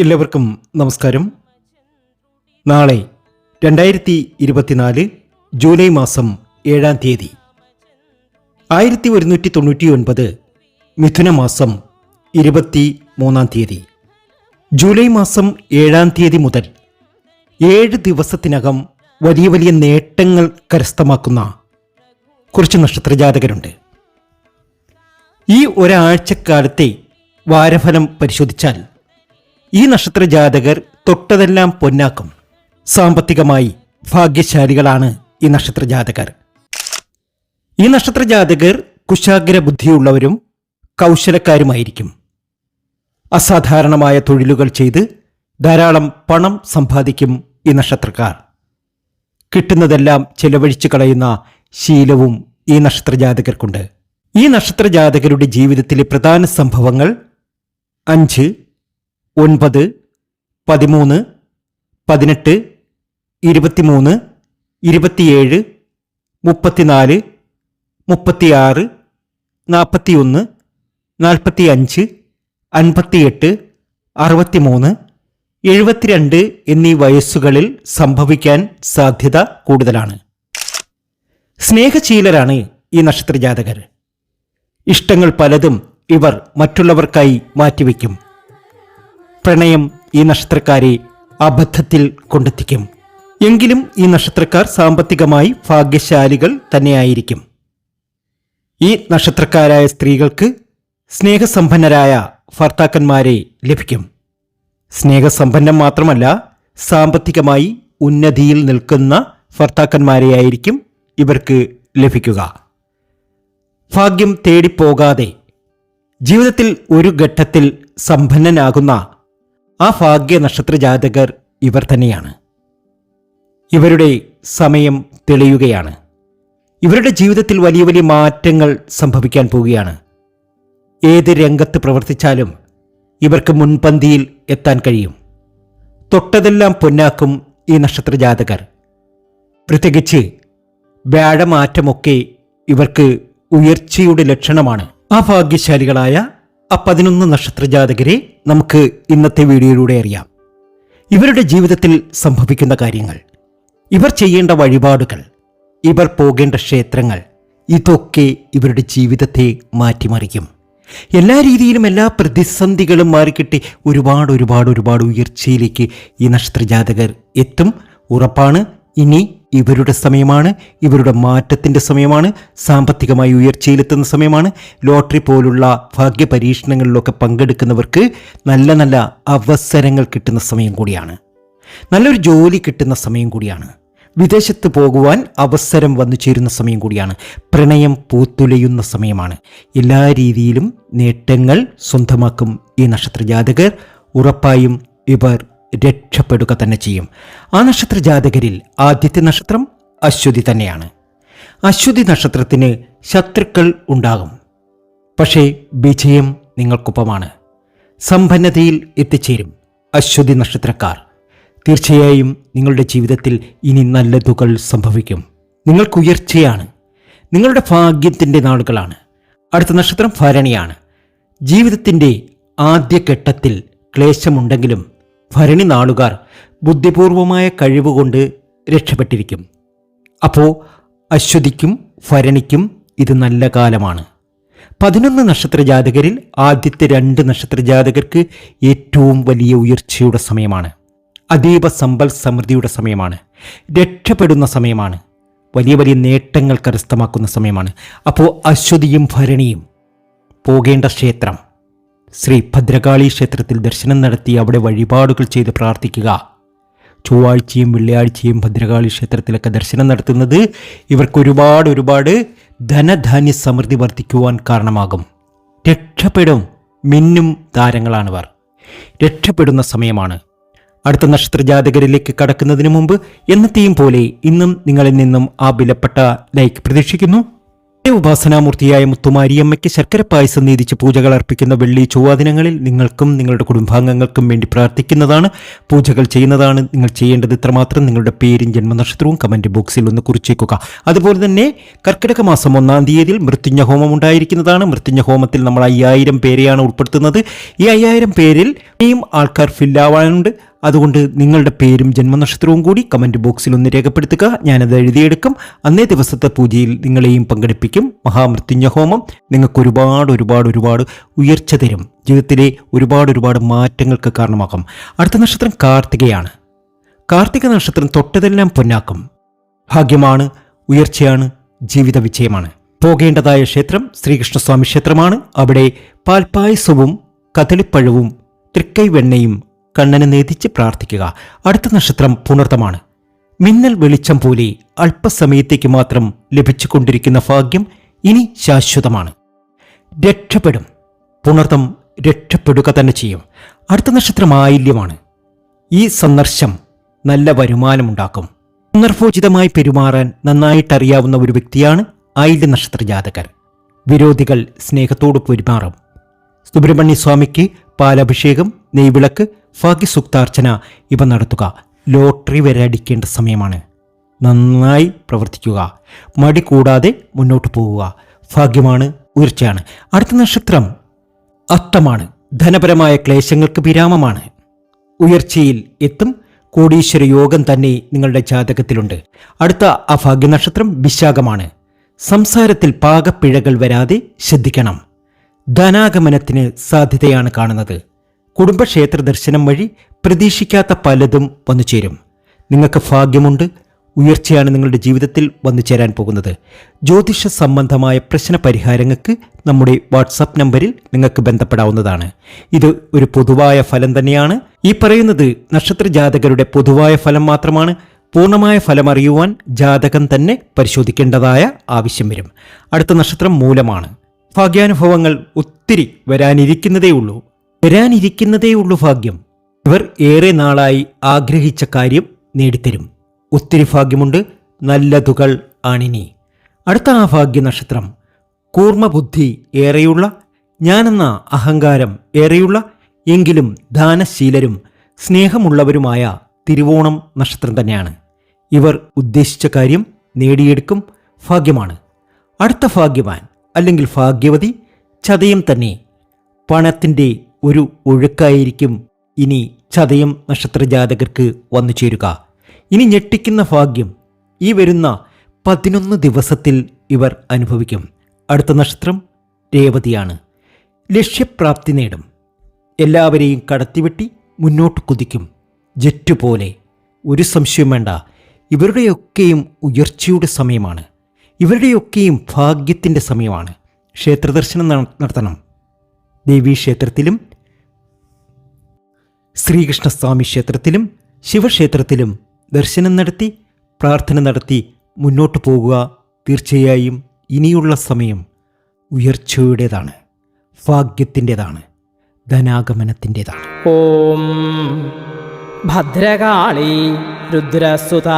എല്ലാവർക്കും നമസ്കാരം. നാളെ രണ്ടായിരത്തി ഇരുപത്തിനാല് ജൂലൈ മാസം ഏഴാം തീയതി ആയിരത്തി ഒരുന്നൂറ്റി തൊണ്ണൂറ്റി ഒൻപത് മിഥുന മാസം ഇരുപത്തി മൂന്നാം തീയതി. ജൂലൈ മാസം ഏഴാം തീയതി മുതൽ ഏഴ് ദിവസത്തിനകം വലിയ വലിയ നേട്ടങ്ങൾ കരസ്ഥമാക്കുന്ന കുറച്ച് നക്ഷത്രജാതകരുണ്ട്. ഈ ഒരാഴ്ചക്കാലത്തെ വാരഫലം പരിശോധിച്ചാൽ ഈ നക്ഷത്ര ജാതകർ തൊട്ടതെല്ലാം പൊന്നാക്കും. സാമ്പത്തികമായി ഭാഗ്യശാലികളാണ് ഈ നക്ഷത്ര ജാതകർ ഈ നക്ഷത്ര ജാതകർ കുശാഗ്ര ബുദ്ധിയുള്ളവരും കൗശലക്കാരുമായിരിക്കും. അസാധാരണമായ തൊഴിലുകൾ ചെയ്ത് ധാരാളം പണം സമ്പാദിക്കും ഈ നക്ഷത്രക്കാർ. കിട്ടുന്നതെല്ലാം ചെലവഴിച്ചു കളയുന്ന ശീലവും ഈ നക്ഷത്ര ജാതകർക്കുണ്ട് ഈ നക്ഷത്ര ജാതകരുടെ ജീവിതത്തിലെ പ്രധാന സംഭവങ്ങൾ അഞ്ച് ഒൻപത് പതിമൂന്ന് പതിനെട്ട് ഇരുപത്തിമൂന്ന് ഇരുപത്തിയേഴ് മുപ്പത്തിനാല് മുപ്പത്തിയാറ് നാൽപ്പത്തിയൊന്ന് നാൽപ്പത്തി അഞ്ച് അൻപത്തിയെട്ട് അറുപത്തിമൂന്ന് എഴുപത്തിരണ്ട് എന്നീ വയസ്സുകളിൽ സംഭവിക്കാൻ സാധ്യത കൂടുതലാണ്. സ്നേഹശീലരാണ് ഈ നക്ഷത്രജാതകർ. ഇഷ്ടങ്ങൾ പലതും ഇവർ മറ്റുള്ളവർക്കായി മാറ്റിവെക്കും. പ്രണയം ഈ നക്ഷത്രക്കാരെ അബദ്ധത്തിൽ കൊണ്ടെത്തിക്കും. എങ്കിലും ഈ നക്ഷത്രക്കാർ സാമ്പത്തികമായി ഭാഗ്യശാലികൾ തന്നെയായിരിക്കും. ഈ നക്ഷത്രക്കാരായ സ്ത്രീകൾക്ക് സ്നേഹസമ്പന്നരായ ഭർത്താക്കന്മാരെ ലഭിക്കും. സ്നേഹസമ്പന്നം മാത്രമല്ല സാമ്പത്തികമായി ഉന്നതിയിൽ നിൽക്കുന്ന ഭർത്താക്കന്മാരെയായിരിക്കും ഇവർക്ക് ലഭിക്കുക. ഭാഗ്യം തേടിപ്പോകാതെ ജീവിതത്തിൽ ഒരു ഘട്ടത്തിൽ സമ്പന്നനാകുന്ന ആ ഭാഗ്യ നക്ഷത്ര ജാതകർ ഇവർ തന്നെയാണ്. ഇവരുടെ സമയം തെളിയുകയാണ്. ഇവരുടെ ജീവിതത്തിൽ വലിയ വലിയ മാറ്റങ്ങൾ സംഭവിക്കാൻ പോവുകയാണ്. ഏത് രംഗത്ത് പ്രവർത്തിച്ചാലും ഇവർക്ക് മുൻപന്തിയിൽ എത്താൻ കഴിയും. തൊട്ടതെല്ലാം പൊന്നാക്കും ഈ നക്ഷത്ര ജാതകർ. പ്രത്യേകിച്ച് വ്യാഴമാറ്റമൊക്കെ ഇവർക്ക് ഉയർച്ചയുടെ ലക്ഷണമാണ്. ആ ഭാഗ്യശാലികളായ ആ പതിനൊന്ന് നക്ഷത്ര ജാതകരെ നമുക്ക് ഇന്നത്തെ വീഡിയോയിലൂടെ അറിയാം. ഇവരുടെ ജീവിതത്തിൽ സംഭവിക്കുന്ന കാര്യങ്ങൾ ഇവർ ചെയ്യേണ്ട വഴിപാടുകൾ ഇവർ പോകേണ്ട ക്ഷേത്രങ്ങൾ ഇതൊക്കെ ഇവരുടെ ജീവിതത്തെ മാറ്റിമറിക്കും. എല്ലാ രീതിയിലും എല്ലാ പ്രതിസന്ധികളും മാറിക്കിട്ടി ഒരുപാട് ഒരുപാട് ഒരുപാട് ഉയർച്ചയിലേക്ക് ഈ നക്ഷത്ര ജാതകർ എത്തും. ഉറപ്പാണ് ഇനി ഇവരുടെ സമയമാണ് ഇവരുടെ മാറ്റത്തിന്റെ സമയമാണ് സാമ്പത്തികമായി ഉയർച്ചയിലെത്തുന്ന സമയമാണ്. ലോട്ടറി പോലുള്ള ഭാഗ്യ പരീക്ഷണങ്ങളിലൊക്കെ പങ്കെടുക്കുന്നവർക്ക് നല്ല നല്ല അവസരങ്ങൾ കിട്ടുന്ന സമയം കൂടിയാണ്. നല്ലൊരു ജോലി കിട്ടുന്ന സമയം കൂടിയാണ്. വിദേശത്ത് പോകുവാൻ അവസരം വന്നു ചേരുന്ന സമയം കൂടിയാണ്. പ്രണയം പൂത്തുലയുന്ന സമയമാണ്. എല്ലാ രീതിയിലും നേട്ടങ്ങൾ സ്വന്തമാക്കും ഈ നക്ഷത്ര ജാതകർ ഉറപ്പായും ഇവർ രക്ഷപ്പെടുക തന്നെ ചെയ്യും. ആ നക്ഷത്ര ജാതകരിൽ ആദ്യത്തെ നക്ഷത്രം അശ്വതി തന്നെയാണ്. അശ്വതി നക്ഷത്രത്തിന് ശത്രുക്കൾ ഉണ്ടാകും. പക്ഷേ വിജയം നിങ്ങൾക്കൊപ്പമാണ്. സമ്പന്നതയിൽ എത്തിച്ചേരും അശ്വതി നക്ഷത്രക്കാർ. തീർച്ചയായും നിങ്ങളുടെ ജീവിതത്തിൽ ഇനി നല്ലതുകൾ സംഭവിക്കും. നിങ്ങൾക്ക് ഉയർച്ചയാണ്. നിങ്ങളുടെ ഭാഗ്യത്തിന്റെ നാളുകളാണ്. അടുത്ത നക്ഷത്രം ഭരണിയാണ്. ജീവിതത്തിന്റെ ആദ്യഘട്ടത്തിൽ ക്ലേശമുണ്ടെങ്കിലും ഭരണി നാളുകാർ ബുദ്ധിപൂർവമായ കഴിവുകൊണ്ട് രക്ഷപ്പെട്ടിരിക്കും. അപ്പോൾ അശ്വതിക്കും ഭരണിക്കും ഇത് നല്ല കാലമാണ്. പതിനൊന്ന് നക്ഷത്ര ജാതകരിൽ ആദ്യത്തെ രണ്ട് നക്ഷത്ര ജാതകർക്ക് ഏറ്റവും വലിയ ഉയർച്ചയുടെ സമയമാണ്. അതീവ സമ്പൽ സമൃദ്ധിയുടെ സമയമാണ്. രക്ഷപ്പെടുന്ന സമയമാണ്. വലിയ വലിയ നേട്ടങ്ങൾ കരസ്ഥമാക്കുന്ന സമയമാണ്. അപ്പോൾ അശ്വതിയും ഭരണിയും പോകേണ്ട ക്ഷേത്രം. ശ്രീ ഭദ്രകാളി ക്ഷേത്രത്തിൽ ദർശനം നടത്തി അവിടെ വഴിപാടുകൾ ചെയ്ത് പ്രാർത്ഥിക്കുക. ചൊവ്വാഴ്ചയും വെള്ളിയാഴ്ചയും ഭദ്രകാളി ക്ഷേത്രത്തിലൊക്കെ ദർശനം നടത്തുന്നത് ഇവർക്ക് ഒരുപാട് ഒരുപാട് ധനധാന്യ സമൃദ്ധി വർദ്ധിക്കുവാൻ കാരണമാകും. രക്ഷപ്പെടും മിന്നും താരങ്ങളാണിവർ. രക്ഷപ്പെടുന്ന സമയമാണ്. അടുത്ത നക്ഷത്ര ജാതകരിലേക്ക് കടക്കുന്നതിന് മുമ്പ് എന്നത്തെയും പോലെ ഇന്നും നിങ്ങളിൽ നിന്നും ആ വിലപ്പെട്ട ലൈക്ക് പ്രതീക്ഷിക്കുന്നു. ഉപാസനാമൂർത്തിയായ മുത്തുമാരിയമ്മയ്ക്ക് ശർക്കര പായസം നീതിച്ച് പൂജകൾ അർപ്പിക്കുന്ന വെള്ളി ചൊവ്വ ദിനങ്ങളിൽ നിങ്ങൾക്കും നിങ്ങളുടെ കുടുംബാംഗങ്ങൾക്കും വേണ്ടി പ്രാർത്ഥിക്കുന്നതാണ്. പൂജകൾ ചെയ്യുന്നതാണ് നിങ്ങൾ ചെയ്യേണ്ടത്. ഇത്രമാത്രം നിങ്ങളുടെ പേരും ജന്മനക്ഷത്രവും കമന്റ് ബോക്സിൽ ഒന്ന് കുറിച്ചേക്കുക. അതുപോലെ തന്നെ കർക്കിടക മാസം ഒന്നാം തീയതിയിൽ മൃത്യുഞ്ഞ ഹോമം ഉണ്ടായിരിക്കുന്നതാണ്. മൃത്യുഞ്ഞ ഹോമത്തിൽ നമ്മൾ അയ്യായിരം പേരെയാണ് ഉൾപ്പെടുത്തുന്നത്. ഈ അയ്യായിരം പേരിൽ ഇനിയും ആൾക്കാർ ഫില്ലാവാനുണ്ട് അതുകൊണ്ട് നിങ്ങളുടെ പേരും ജന്മനക്ഷത്രവും കൂടി കമന്റ് ബോക്സിൽ ഒന്ന് രേഖപ്പെടുത്തുക. ഞാനത് എഴുതിയെടുക്കും. അന്നേ ദിവസത്തെ പൂജയിൽ നിങ്ങളെയും പങ്കെടുപ്പിക്കും. മഹാമൃത്യുഞ്ജ ഹോമം നിങ്ങൾക്ക് ഒരുപാട് ഒരുപാട് ഒരുപാട് ഉയർച്ച തരും. ജീവിതത്തിലെ ഒരുപാട് ഒരുപാട് മാറ്റങ്ങൾക്ക് കാരണമാകും. അടുത്ത നക്ഷത്രം കാർത്തികയാണ്. കാർത്തിക നക്ഷത്രം തൊട്ടതെല്ലാം പൊന്നാക്കും. ഭാഗ്യമാണ് ഉയർച്ചയാണ് ജീവിത വിജയമാണ്. പോകേണ്ടതായ ക്ഷേത്രം ശ്രീകൃഷ്ണസ്വാമി ക്ഷേത്രമാണ്. അവിടെ പാൽപ്പായസവും കദളിപ്പഴവും തൃക്കൈ വെണ്ണയും കണ്ണനെ നെതിച്ച് പ്രാർത്ഥിക്കുക. അടുത്ത നക്ഷത്രം പുണർത്തമാണ് മിന്നൽ വെളിച്ചം പോലെ അല്പസമയത്തേക്ക് മാത്രം ലഭിച്ചുകൊണ്ടിരിക്കുന്ന ഭാഗ്യം ഇനി ശാശ്വതമാണ്. രക്ഷപ്പെടും. പുണർത്തം രക്ഷപ്പെടുക തന്നെ ചെയ്യും. അടുത്ത നക്ഷത്രം ആയില്യമാണ്. ഈ സന്ദർശം നല്ല വരുമാനമുണ്ടാക്കും. സന്ദർഭോചിതമായി പെരുമാറാൻ നന്നായിട്ടറിയാവുന്ന ഒരു വ്യക്തിയാണ് ആയില്യ നക്ഷത്ര ജാതകർ വിരോധികൾ സ്നേഹത്തോട് പെരുമാറും. സുബ്രഹ്മണ്യ സ്വാമിക്ക് പാലഭിഷേകം നെയ്വിളക്ക് ഭാഗ്യസൂക്താർച്ചന ഇവ നടത്തുക. ലോട്ടറി വരെ അടിക്കേണ്ട സമയമാണ്. നന്നായി പ്രവർത്തിക്കുക. മടി കൂടാതെ മുന്നോട്ട് പോവുക. ഭാഗ്യമാണ് ഉയർച്ചയാണ്. അടുത്ത നക്ഷത്രം അത്തമാണ്. ധനപരമായ ക്ലേശങ്ങൾക്ക് വിരാമമാണ്. ഉയർച്ചയിൽ എത്തും. കോടീശ്വര യോഗം തന്നെ നിങ്ങളുടെ ജാതകത്തിലുണ്ട്. അടുത്ത അഭാഗ്യ നക്ഷത്രം വിശാഖമാണ്. സംസാരത്തിൽ പാകപ്പിഴകൾ വരാതെ ശ്രദ്ധിക്കണം. ധനാഗമനത്തിന് സാധ്യതയാണ് കാണുന്നത്. കുടുംബക്ഷേത്ര ദർശനം വഴി പ്രതീക്ഷിക്കാത്ത പലതും വന്നു ചേരും. നിങ്ങൾക്ക് ഭാഗ്യമുണ്ട്. ഉയർച്ചയാണ് നിങ്ങളുടെ ജീവിതത്തിൽ വന്നു ചേരാൻ പോകുന്നത്. ജ്യോതിഷ സംബന്ധമായ പ്രശ്ന പരിഹാരങ്ങൾക്ക് നമ്മുടെ വാട്സാപ്പ് നമ്പറിൽ നിങ്ങൾക്ക് ബന്ധപ്പെടാവുന്നതാണ്. ഇത് ഒരു പൊതുവായ ഫലം തന്നെയാണ്. ഈ പറയുന്നത് നക്ഷത്ര ജാതകരുടെ പൊതുവായ ഫലം മാത്രമാണ്. പൂർണമായ ഫലം അറിയുവാൻ ജാതകം തന്നെ പരിശോധിക്കേണ്ടതായ ആവശ്യം വരും. അടുത്ത നക്ഷത്രം മൂലമാണ്. ഭാഗ്യാനുഭവങ്ങൾ ഒത്തിരി വരാനിരിക്കുന്നതേ ഉള്ളൂ വരാനിരിക്കുന്നതേ ഉള്ളൂ ഭാഗ്യം. ഇവർ ഏറെ നാളായി ആഗ്രഹിച്ച കാര്യം നേടിത്തരും. ഒത്തിരി ഭാഗ്യമുണ്ട് നല്ലതുകൾ ആണിനി. അടുത്ത ആ ഭാഗ്യ നക്ഷത്രം കൂർമ്മബുദ്ധി ഏറെയുള്ള ഞാനെന്ന അഹങ്കാരം ഏറെയുള്ള എങ്കിലും ദാനശീലരും സ്നേഹമുള്ളവരുമായ തിരുവോണം നക്ഷത്രം തന്നെയാണ്. ഇവർ ഉദ്ദേശിച്ച കാര്യം നേടിയെടുക്കും ഭാഗ്യമാണ്. അടുത്ത ഭാഗ്യവാൻ. അല്ലെങ്കിൽ ഭാഗ്യവതി ചതയം തന്നെ. പണത്തിന്റെ ഒരു ഒഴുക്കായിരിക്കും ഇനി ചതയം നക്ഷത്ര ജാതകർക്ക് വന്നു ചേരുക. ഇനി ഞെട്ടിക്കുന്ന ഭാഗ്യം ഈ വരുന്ന പതിനൊന്ന് ദിവസത്തിൽ ഇവർ അനുഭവിക്കും. അടുത്ത നക്ഷത്രം രേവതിയാണ്. ലക്ഷ്യപ്രാപ്തി നേടും. എല്ലാവരെയും കടത്തിവെട്ടി മുന്നോട്ട് കുതിക്കും. ജെറ്റ് പോലെ ഒരു സംശയം വേണ്ട. ഇവരുടെയൊക്കെയും ഉയർച്ചയുടെ സമയമാണ്. ഇവരുടെയൊക്കെയും ഭാഗ്യത്തിന്റെ സമയമാണ്. ക്ഷേത്രദർശനം നടത്തണം. ദേവീ ക്ഷേത്രത്തിലും ശ്രീകൃഷ്ണസ്വാമി ക്ഷേത്രത്തിലും ശിവക്ഷേത്രത്തിലും ദർശനം നടത്തി പ്രാർത്ഥന നടത്തി മുന്നോട്ട് പോകുക തീർച്ചയായും ഇനിയുള്ള സമയം ഉയർച്ചയുടേതാണ് ഭാഗ്യത്തിന്റെതാണ് ധനാഗമനത്തിന്റെതാണ്. ഓം ഭദ്രകാളി രുദ്രസുത.